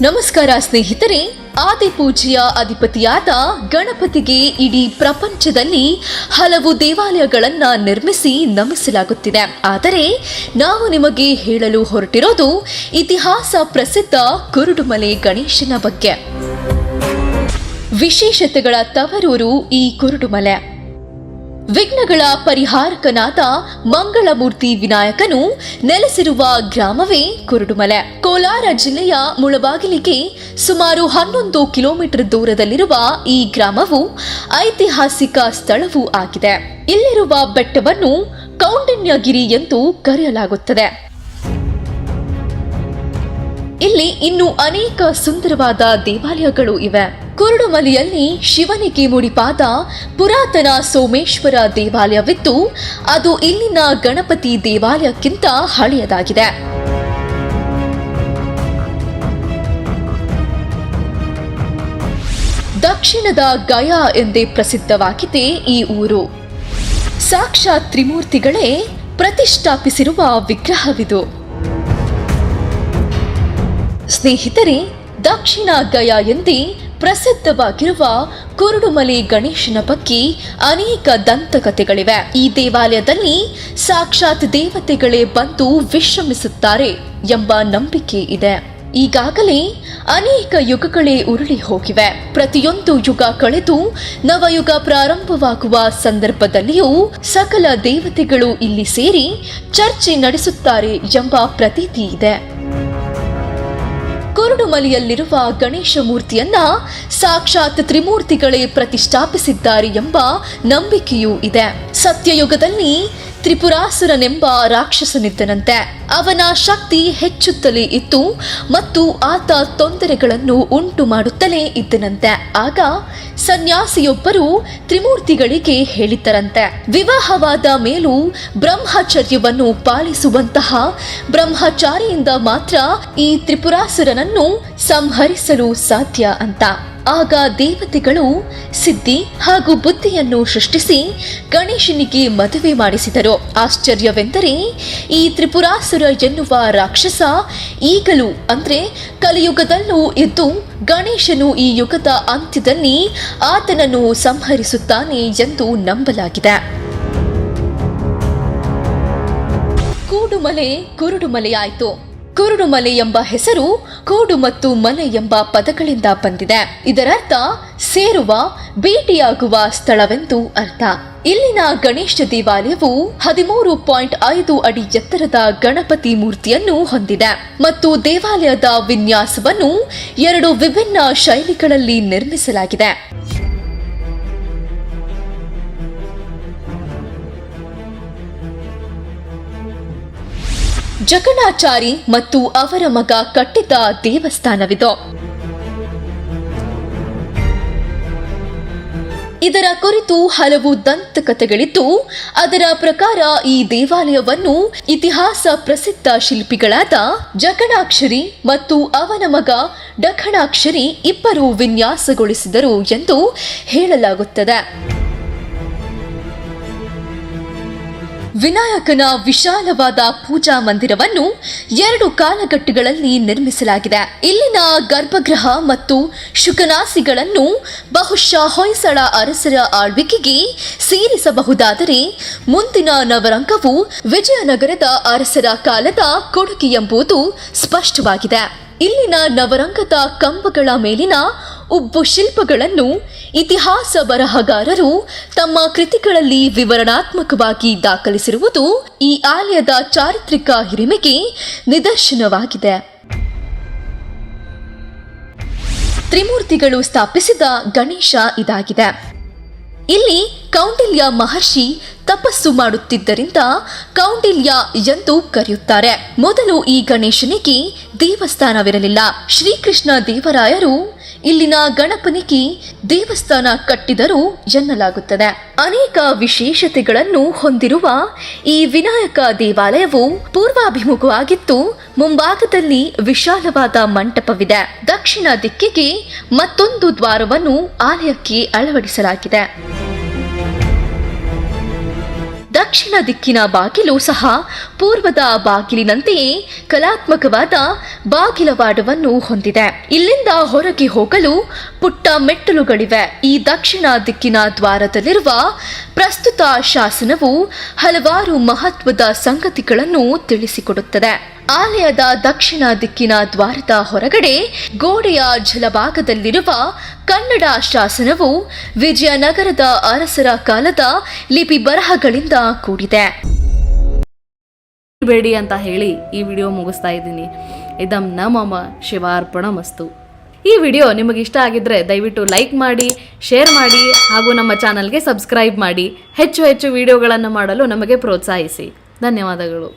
ನಮಸ್ಕಾರ ಸ್ನೇಹಿತರೆ, ಆದಿಪೂಜೆಯ ಅಧಿಪತಿಯಾದ ಗಣಪತಿಗೆ ಇಡೀ ಪ್ರಪಂಚದಲ್ಲಿ ಹಲವು ದೇವಾಲಯಗಳನ್ನು ನಿರ್ಮಿಸಿ ನಮಿಸಲಾಗುತ್ತಿದೆ. ಆದರೆ, ನಾವು ನಿಮಗೆ ಹೇಳಲು ಹೊರಟಿರೋದು ಇತಿಹಾಸ ಪ್ರಸಿದ್ಧ ಕುರುಡುಮಲೆ ಗಣೇಶನ ಬಗ್ಗೆ. ವಿಶೇಷತೆಗಳ ತವರೂರು ಈ ಕುರುಡುಮಲೆ. ವಿಘ್ನಗಳ ಪರಿಹಾರಕನಾದ ಮಂಗಳಮೂರ್ತಿ ವಿನಾಯಕನು ನೆಲೆಸಿರುವ ಗ್ರಾಮವೇ ಕುರುಡುಮಲೆ. ಕೋಲಾರ ಜಿಲ್ಲೆಯ ಮುಳಬಾಗಿಲಿಗೆ ಸುಮಾರು ಹನ್ನೊಂದು ಕಿಲೋಮೀಟರ್ ದೂರದಲ್ಲಿರುವ ಈ ಗ್ರಾಮವು ಐತಿಹಾಸಿಕ ಸ್ಥಳವೂ ಆಗಿದೆ. ಇಲ್ಲಿರುವ ಬೆಟ್ಟವನ್ನು ಕೌಂಡಿನ್ಯಗಿರಿ ಎಂದು ಕರೆಯಲಾಗುತ್ತದೆ. ಇಲ್ಲಿ ಇನ್ನೂ ಅನೇಕ ಸುಂದರವಾದ ದೇವಾಲಯಗಳು ಇವೆ. ಕುರುಡುಮಲೆಯಲ್ಲಿ ಶಿವನಿಗೆ ಮುಡಿಪಾದ ಪುರಾತನ ಸೋಮೇಶ್ವರ ದೇವಾಲಯವಿದ್ದು, ಅದು ಇಲ್ಲಿನ ಗಣಪತಿ ದೇವಾಲಯಕ್ಕಿಂತ ಹಳೆಯದಾಗಿದೆ. ದಕ್ಷಿಣದ ಗಯಾ ಎಂದೇ ಪ್ರಸಿದ್ಧವಾಗಿದೆ ಈ ಊರು. ಸಾಕ್ಷಾತ್ ತ್ರಿಮೂರ್ತಿಗಳೇ ಪ್ರತಿಷ್ಠಾಪಿಸಿರುವ ವಿಗ್ರಹವಿದು. ಸ್ನೇಹಿತರೆ, ದಕ್ಷಿಣ ಗಯಾ ಎಂದೇ ಪ್ರಸಿದ್ಧವಾಗಿರುವ ಕುರುಡುಮಲೆ ಗಣೇಶನ ಬಗ್ಗೆ ಅನೇಕ ದಂತಕಥೆಗಳಿವೆ. ಈ ದೇವಾಲಯದಲ್ಲಿ ಸಾಕ್ಷಾತ್ ದೇವತೆಗಳೇ ಬಂದು ವಿಶ್ರಮಿಸುತ್ತಾರೆ ಎಂಬ ನಂಬಿಕೆ ಇದೆ. ಈಗಾಗಲೇ ಅನೇಕ ಯುಗಗಳೇ ಉರುಳಿ ಹೋಗಿವೆ. ಪ್ರತಿಯೊಂದು ಯುಗ ಕಳೆದು ನವಯುಗ ಪ್ರಾರಂಭವಾಗುವ ಸಂದರ್ಭದಲ್ಲಿಯೂ ಸಕಲ ದೇವತೆಗಳು ಇಲ್ಲಿ ಸೇರಿ ಚರ್ಚೆ ನಡೆಸುತ್ತಾರೆ ಎಂಬ ಪ್ರತೀತಿ ಇದೆ. ಕುರುಡುಮಲೆಯಲ್ಲಿರುವ ಗಣೇಶ ಮೂರ್ತಿಯನ್ನ ಸಾಕ್ಷಾತ್ ತ್ರಿಮೂರ್ತಿಗಳೇ ಪ್ರತಿಷ್ಠಾಪಿಸಿದ್ದಾರೆ ಎಂಬ ನಂಬಿಕೆಯೂ ಇದೆ. ಸತ್ಯಯುಗದಲ್ಲಿ ತ್ರಿಪುರಾಸುರನೆಂಬ ರಾಕ್ಷಸನಿದ್ದನಂತೆ. ಅವನ ಶಕ್ತಿ ಹೆಚ್ಚುತ್ತಲೇ ಇತ್ತು ಮತ್ತು ಆತ ತೊಂದರೆಗಳನ್ನು ಉಂಟು ಮಾಡುತ್ತಲೇ ಇದ್ದನಂತೆ. ಆಗ ಸನ್ಯಾಸಿಯೊಬ್ಬರು ತ್ರಿಮೂರ್ತಿಗಳಿಗೆ ಹೇಳಿದ್ದರಂತೆ. ವಿವಾಹವಾದ ಮೇಲೂ ಬ್ರಹ್ಮಚರ್ಯವನ್ನು ಪಾಲಿಸುವಂತಹ ಬ್ರಹ್ಮಚಾರಿಯಿಂದ ಮಾತ್ರ ಈ ತ್ರಿಪುರಾಸುರನನ್ನು ಸಂಹರಿಸಲು ಸಾಧ್ಯ ಅಂತ. ಆಗ ದೇವತೆಗಳು ಸಿದ್ಧಿ ಹಾಗೂ ಬುದ್ಧಿಯನ್ನು ಸೃಷ್ಟಿಸಿ ಗಣೇಶನಿಗೆ ಮದುವೆ ಮಾಡಿಸಿದರು. ಆಶ್ಚರ್ಯವೆಂದರೆ ಈ ತ್ರಿಪುರಾಸುರ ಎನ್ನುವ ರಾಕ್ಷಸ ಈಗಲೂ ಅಂದರೆ ಕಲಿಯುಗದಲ್ಲೂ ಇದ್ದು ಗಣೇಶನು ಈ ಯುಗದ ಅಂತ್ಯದಲ್ಲಿ ಆತನನ್ನು ಸಂಹರಿಸುತ್ತಾನೆ ಎಂದು ನಂಬಲಾಗಿದೆ. ಕೂಡುಮಲೆ ಕುರುಡುಮಲೆಯಾಯಿತು ಕುರುಡುಮಲೆ ಎಂಬ ಹೆಸರು ಕೂಡು ಮತ್ತು ಮಲೆ ಎಂಬ ಪದಗಳಿಂದ ಬಂದಿದೆ. ಇದರರ್ಥ ಸೇರುವ, ಭೇಟಿಯಾಗುವ ಸ್ಥಳವೆಂದು ಅರ್ಥ. ಇಲ್ಲಿನ ಗಣೇಶ ದೇವಾಲಯವು ಹದಿಮೂರು ಪಾಯಿಂಟ್ ಐದು ಅಡಿ ಎತ್ತರದ ಗಣಪತಿ ಮೂರ್ತಿಯನ್ನು ಹೊಂದಿದೆ ಮತ್ತು ದೇವಾಲಯದ ವಿನ್ಯಾಸವನ್ನು ಎರಡು ವಿಭಿನ್ನ ಶೈಲಿಗಳಲ್ಲಿ ನಿರ್ಮಿಸಲಾಗಿದೆ. ಜಗಣಾಚಾರಿ ಮತ್ತು ಅವರ ಮಗ ಕಟ್ಟಿದ ದೇವಸ್ಥಾನವಿದು. ಇದರ ಕುರಿತು ಹಲವು ದಂತಕಥೆಗಳಿದ್ದು, ಅದರ ಪ್ರಕಾರ ಈ ದೇವಾಲಯವನ್ನು ಇತಿಹಾಸ ಪ್ರಸಿದ್ಧ ಶಿಲ್ಪಿಗಳಾದ ಜಕಣಾಕ್ಷರಿ ಮತ್ತು ಅವನ ಮಗ ಡಖಣಾಕ್ಷರಿ ಇಬ್ಬರು ವಿನ್ಯಾಸಗೊಳಿಸಿದರು ಎಂದು ಹೇಳಲಾಗುತ್ತದೆ. ವಿನಾಯಕನ ವಿಶಾಲವಾದ ಪೂಜಾ ಮಂದಿರವನ್ನು ಎರಡು ಕಾಲಘಟ್ಟಗಳಲ್ಲಿ ನಿರ್ಮಿಸಲಾಗಿದೆ. ಇಲ್ಲಿನ ಗರ್ಭಗೃಹ ಮತ್ತು ಶುಕನಾಸಿಗಳನ್ನು ಬಹುಶಃ ಹೊಯ್ಸಳ ಅರಸರ ಆಳ್ವಿಕೆಗೆ ಸೇರಿಸಬಹುದಾದರೆ ಮುಂದಿನ ನವರಂಗವು ವಿಜಯನಗರದ ಅರಸರ ಕಾಲದ ಕೊಡುಗೆ ಎಂಬುದು ಸ್ಪಷ್ಟವಾಗಿದೆ. ಇಲ್ಲಿನ ನವರಂಗದ ಕಂಬಗಳ ಮೇಲಿನ ಉಬ್ಬು ಶಿಲ್ಪಗಳನ್ನು ಇತಿಹಾಸ ಬರಹಗಾರರು ತಮ್ಮ ಕೃತಿಗಳಲ್ಲಿ ವಿವರಣಾತ್ಮಕವಾಗಿ ದಾಖಲಿಸಿರುವುದು ಈ ಆಲಯದ ಚಾರಿತ್ರಿಕ ಹಿರಿಮೆಗೆ ನಿದರ್ಶನವಾಗಿದೆ. ತ್ರಿಮೂರ್ತಿಗಳು ಸ್ಥಾಪಿಸಿದ ಗಣೇಶ ಇದಾಗಿದೆ. ಇಲ್ಲಿ ಕೌಂಡಿಲ್ಯ ಮಹರ್ಷಿ ತಪಸ್ಸು ಮಾಡುತ್ತಿದ್ದರಿಂದ ಕೌಂಡಿಲ್ಯ ಎಂದು ಕರೆಯುತ್ತಾರೆ. ಮೊದಲು ಈ ಗಣೇಶನಿಗೆ ದೇವಸ್ಥಾನವಿರಲಿಲ್ಲ. ಶ್ರೀಕೃಷ್ಣ ದೇವರಾಯರು ಇಲ್ಲಿನ ಗಣಪನಿಗೆ ದೇವಸ್ಥಾನ ಕಟ್ಟಿದರು ಎನ್ನಲಾಗುತ್ತದೆ. ಅನೇಕ ವಿಶೇಷತೆಗಳನ್ನು ಹೊಂದಿರುವ ಈ ವಿನಾಯಕ ದೇವಾಲಯವು ಪೂರ್ವಾಭಿಮುಖವಾಗಿದ್ದು, ಮುಂಭಾಗದಲ್ಲಿ ವಿಶಾಲವಾದ ಮಂಟಪವಿದೆ. ದಕ್ಷಿಣ ದಿಕ್ಕಿಗೆ ಮತ್ತೊಂದು ದ್ವಾರವನ್ನು ಆಲಯಕ್ಕೆ ಅಳವಡಿಸಲಾಗಿದೆ. ದಕ್ಷಿಣ ದಿಕ್ಕಿನ ಬಾಗಿಲು ಸಹ ಪೂರ್ವದ ಬಾಗಿಲಿನಂತೆಯೇ ಕಲಾತ್ಮಕವಾದ ಬಾಗಿಲವಾಡವನ್ನು ಹೊಂದಿದೆ. ಇಲ್ಲಿಂದ ಹೊರಗೆ ಹೋಗಲು ಪುಟ್ಟ ಮೆಟ್ಟಲುಗಳಿವೆ. ಈ ದಕ್ಷಿಣ ದಿಕ್ಕಿನ ದ್ವಾರದಲ್ಲಿರುವ ಪ್ರಸ್ತುತ ಶಾಸನವು ಹಲವಾರು ಮಹತ್ವದ ಸಂಗತಿಗಳನ್ನು ತಿಳಿಸಿಕೊಡುತ್ತದೆ. ಆಲಯದ ದಕ್ಷಿಣ ದಿಕ್ಕಿನ ದ್ವಾರದ ಹೊರಗಡೆ ಗೋಡೆಯ ಜಲಭಾಗದಲ್ಲಿರುವ ಕನ್ನಡ ಶಾಸನವು ವಿಜಯನಗರದ ಅರಸರ ಕಾಲದ ಲಿಪಿ ಬರಹಗಳಿಂದ ಕೂಡಿದೆ. ಬೇಡಿ ಅಂತ ಹೇಳಿ ಈ ವಿಡಿಯೋ ಮುಗಿಸ್ತಾ ಇದ್ದೀನಿ. ಇದಂ ನಮಮ ಶಿವಾರ್ಪಣಮಸ್ತು. ಈ ವಿಡಿಯೋ ನಿಮಗೆ ಇಷ್ಟ ಆಗಿದ್ರೆ ದಯವಿಟ್ಟು ಲೈಕ್ ಮಾಡಿ, ಶೇರ್ ಮಾಡಿ ಹಾಗೂ ನಮ್ಮ ಚಾನಲ್ಗೆ ಸಬ್ಸ್ಕ್ರೈಬ್ ಮಾಡಿ. ಹೆಚ್ಚು ಹೆಚ್ಚು ವಿಡಿಯೋಗಳನ್ನು ಮಾಡಲು ನಮಗೆ ಪ್ರೋತ್ಸಾಹಿಸಿ. ಧನ್ಯವಾದಗಳು.